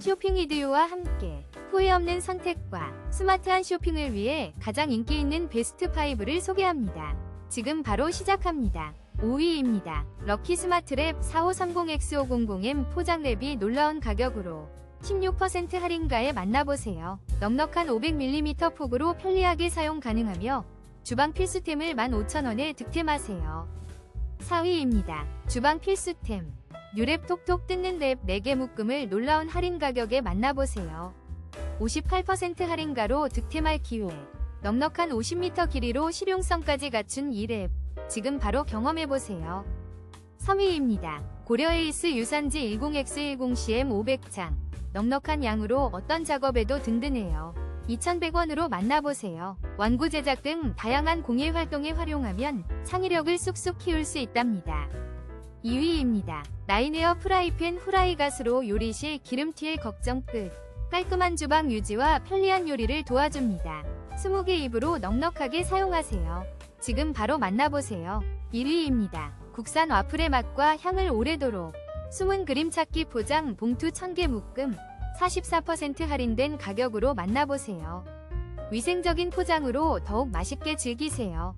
쇼핑 이디오와 함께 후회 없는 선택과 스마트한 쇼핑을 위해 가장 인기 있는 베스트 5를 소개합니다. 지금 바로 시작합니다. 5위입니다. 럭키 스마트랩 4530X500M 포장랩이 놀라운 가격으로 16% 할인가에 만나보세요. 넉넉한 500mm 폭으로 편리하게 사용 가능하며 주방 필수템을 15,000원에 득템하세요. 4위입니다. 주방 필수템 뉴랩 톡톡 뜯는 랩 4개 묶음을 놀라운 할인 가격에 만나보세요. 58% 할인가로 득템할 기회. 넉넉한 50m 길이로 실용성까지 갖춘 이 랩. 지금 바로 경험해보세요. 3위입니다. 고려에이스 유산지 10X10CM 500창. 넉넉한 양으로 어떤 작업에도 든든해요. 2,100원으로 만나보세요. 완구 제작 등 다양한 공예 활동에 활용하면 창의력을 쑥쑥 키울 수 있답니다. 2위입니다. 라인웨어 프라이팬 후라이 가스로 요리 시 기름튀의 걱정 끝. 깔끔한 주방 유지와 편리한 요리를 도와줍니다. 20개 입으로 넉넉하게 사용하세요. 지금 바로 만나보세요. 1위입니다. 국산 와플의 맛과 향을 오래도록 숨은 그림 찾기 포장 봉투 1000개 묶음 44% 할인된 가격으로 만나보세요. 위생적인 포장으로 더욱 맛있게 즐기세요.